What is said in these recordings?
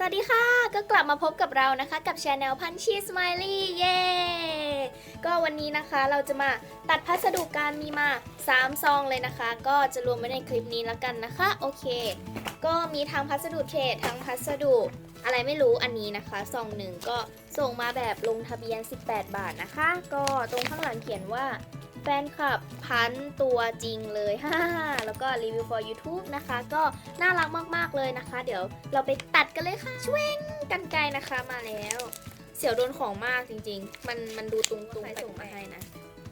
สวัสดีค่ะ ก็กลับมาพบกับเรานะคะ กับช anel พันชีสไมลี่เย้ก็วันนี้นะคะเราจะมาตัดพัสดุการมีมา 3 ซองเลยนะคะ ก็จะรวมไว้ในคลิปนี้แล้วกันนะคะ โอเค ก็มีทั้งพัสดุเทรดทั้งพัสดุอะไรไม่รู้อันนี้นะคะซองหนึ่งก็ส่งมาแบบลงทะเบียน 18 บาทนะคะ ก็ตรงข้างหลังเขียนว่า แฟนคลับพันตัวจริงเลยฮ่าแล้วก็รีวิว for YouTube นะคะ ก็น่ารักมากๆเลยนะคะ เดี๋ยวเราไปตัดกันเลยค่ะช่วงกันไกลนะคะมาแล้ว เสี่ยวโดนของมากจริง ๆ มันมันดูตุงตุงส่งมาให้นะ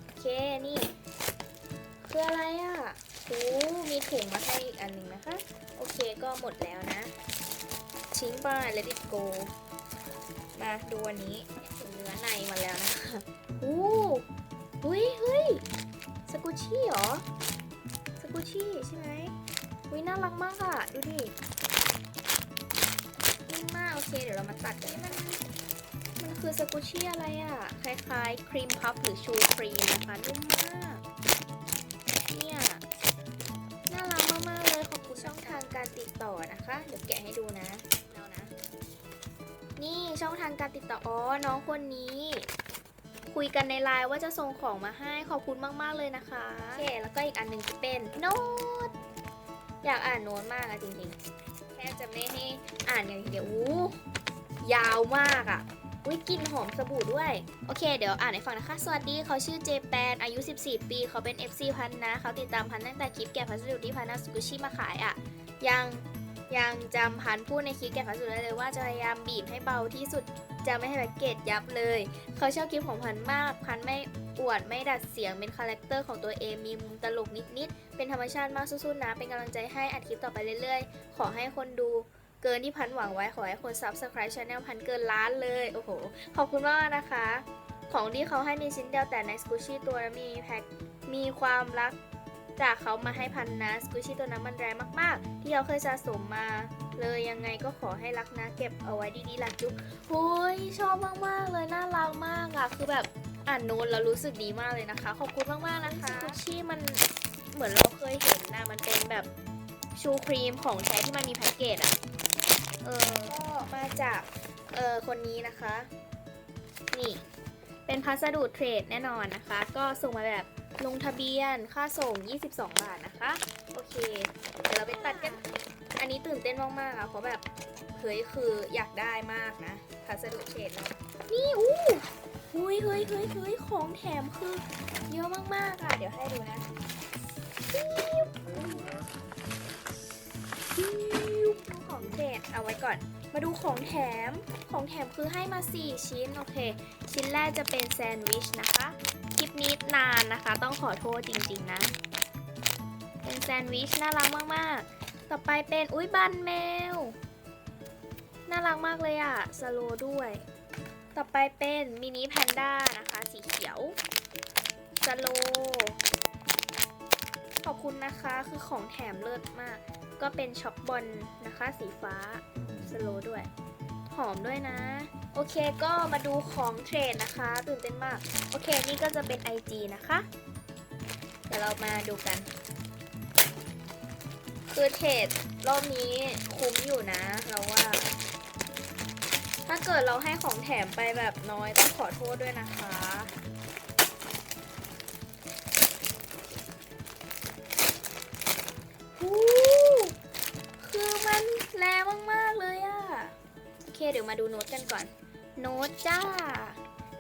โอเคนี่คืออะไรอะโอ้มีถุงมาให้อีกอันหนึ่งนะคะ โอเคก็หมดแล้วนะทิ้งไป let it go มาดูวันนี้เนื้อในมาแล้วนะคะอู้ ชี่เหรอสกุชี่ใช่ไหมอุ้ยน่ารักมากอะดูดินิ่มมากโอเคเดี๋ยวเรามาตัดกันมันมันคือสกุชี่อะไรอะคล้ายๆครีมพัฟหรือชูครีมนะคะนุ่มมากเนี่ยน่ารักมากๆเลยขอบคุณช่องทางการติดต่อนะคะ เดี๋ยวแกะให้ดูนะนี่ช่องทางการติดต่ออ๋อน้องคนนี้ คุยกันในไลน์ว่าจะส่งของมาให้ขอบคุณมาก ๆ เลยนะคะ โอเค แล้วก็อีกอันหนึ่งจะเป็นโน้ต อยากอ่านโน้ตมากอะจริงๆ แค่จะไม่ให้อ่านอย่างเดียวอู้ยาวมากอะอุ้ยกลินหอมสบู่ด้วย โอเค เดี๋ยวอ่านให้ฟังนะคะ สวัสดีเขาชื่อเจแปน อายุ 14 ปี เขาเป็น FC พันนะ เขาติดตามพันตั้งแต่คลิปแกะพัสดุที่พันนาสกุชิมาขายอะยัง ยังจำพันพูดในคลิปแกะพัสดุได้เลยว่าจะพยายามบีบให้เบาที่สุดจะไม่ให้แพ็กเกจยับเลย เขาชอบคลิปของพันมาก พันไม่อวดไม่ดัดเสียงเป็นคาแรคเตอร์ของตัวเองมีมุมตลกนิดๆ เป็นธรรมชาติมากสู้ๆนะ เป็นกำลังใจให้อัดคลิปต่อไปเรื่อยๆ ขอให้คนดูเกินที่พันหวังไว้ ขอให้คน subscribe channel พันเกินล้านเลย โอ้โห ขอบคุณมากนะคะ ของที่เขาให้มีชิ้นเดียวแต่ในสกูชี่ตัวมีแพ็คมีความรัก จากเขามาให้พันนะสกูชี่ตัวนั้นมันแรงมากๆ ที่เขาเคยสะสมมา เลยยังไงก็ขอให้รักนะเก็บเอาไว้ดีๆล่ะจุ๊บโอ้ยชอบมากๆเลยน่ารักมากอะคือแบบอ่านโน้ตแล้วรู้สึกดีมากเลยนะคะ ขอบคุณมากๆนะคะสกูชี่มันเหมือนเราเคยเห็นนะมันเป็นแบบชูครีมของแท้ที่มันมีแพ็กเกจอะเออก็มาจากเออคนนี้นะคะ นี่เป็นพัสดุเทรดแน่นอนนะคะ ก็ส่งมาแบบ ลงทะเบียนค่าส่ง 22 บาทนะคะ โอเค เดี๋ยวเราไปตัดกัน อันนี้ตื่นเต้นมากๆอะเพราะแบบเฮ้ยคืออยากได้มากนะพัสดุเทรดเนาะนี่อู้เฮ้ยเฮ้ยเฮ้ยเฮ้ยของแถมคือเยอะมากๆอะเดี๋ยวให้ดูนะของเทรดเอาไว้ก่อน มาดูของแถม ของแถมคือให้มา 4 ชิ้น โอเค ชิ้นแรกจะเป็นแซนด์วิชนะคะ คลิปนี้นานนะคะ ต้องขอโทษจริงๆนะ เป็นแซนด์วิชน่ารักมากๆ ต่อไปเป็นอุ้ยบันแมว น่ารักมากเลยอะสโลด้วย ต่อไปเป็นมินิแพนด้านะคะสีเขียวสโลขอบคุณนะคะคือของแถมเลิศมาก ก็เป็นช็อกบอลนะคะ สีฟ้าสโลด้วย หอมด้วยนะ โอเคก็มาดูของเทรดนะคะ ตื่นเต้นมาก โอเคนี่ก็จะเป็น IG นะคะ เดี๋ยวเรามาดูกัน คือเทรดรอบนี้คุ้มอยู่นะ เราว่า ถ้าเกิดเราให้ของแถมไปแบบน้อยต้องขอโทษด้วยนะคะ เคเดี๋ยวมาดูโน้ตกันก่อน โน้ตจ้า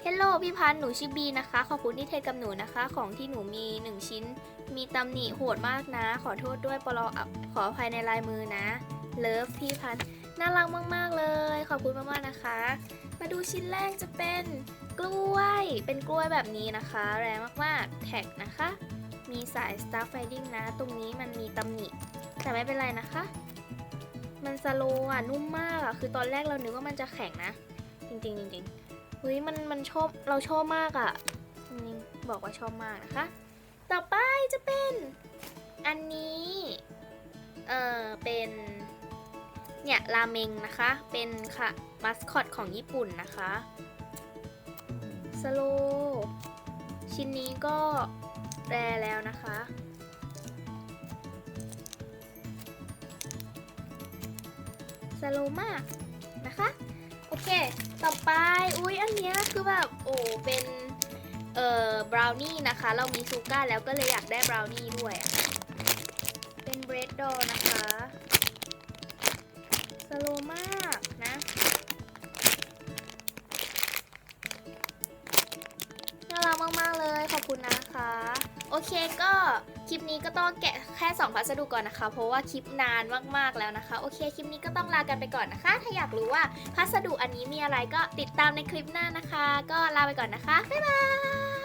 เฮลโลพี่พันธ์หนูชื่อบีนะคะ ขอบคุณที่เทรดกับหนูนะคะ ของที่หนูมี 1 ชิ้น มีตำหนิโหดมากนะ ขอโทษด้วยปลอขออภัยในลายมือนะ เลิฟพี่พันธ์น่ารักมากๆเลย ขอบคุณมากๆนะคะ มาดูชิ้นแรกจะเป็นกล้วย เป็นกล้วยแบบนี้นะคะ แรงมากๆ แท็กนะคะ มีสาย Star Fading นะ ตรงนี้มันมีตำหนิ แต่ไม่เป็นไรนะคะ มันสโลว์อะนุ่มมากอะคือตอนแรกเรานึกว่ามันจะแข็งนะ จริงๆจริงๆเฮ้ยมันมันชอบเราชอบมากอะจริงๆบอกว่าชอบมากนะคะ ต่อไปจะเป็นอันนี้เอ่อเป็นเนี่ยราเมงนะคะ เป็นค่ะมัสคอตของญี่ปุ่นนะคะสโลว์ชิ้นนี้ก็แรแล้วนะคะ สโลมากนะคะ โอเค ต่อไป อุ้ยอันนี้คือแบบโอ้เป็นเอ่อบราวนี่นะคะ เรามีซูก้าแล้วก็เลยอยากได้บราวนี่ด้วย เป็นเบรดดอนะคะสโลมากนะน่ารักมาก ๆ เลย ขอบคุณนะคะ เคก็คลิปนี้ก็ต้องแกะแค่ 2 พัสดุก่อนนะคะ เพราะว่าคลิปนานมากๆแล้วนะคะ โอเคคลิปนี้ก็ต้องลากันไปก่อนนะคะ ถ้าอยากรู้ว่าพัสดุอันนี้มีอะไรก็ติดตามในคลิปหน้านะคะ ก็ลาไปก่อนนะคะบ๊ายบาย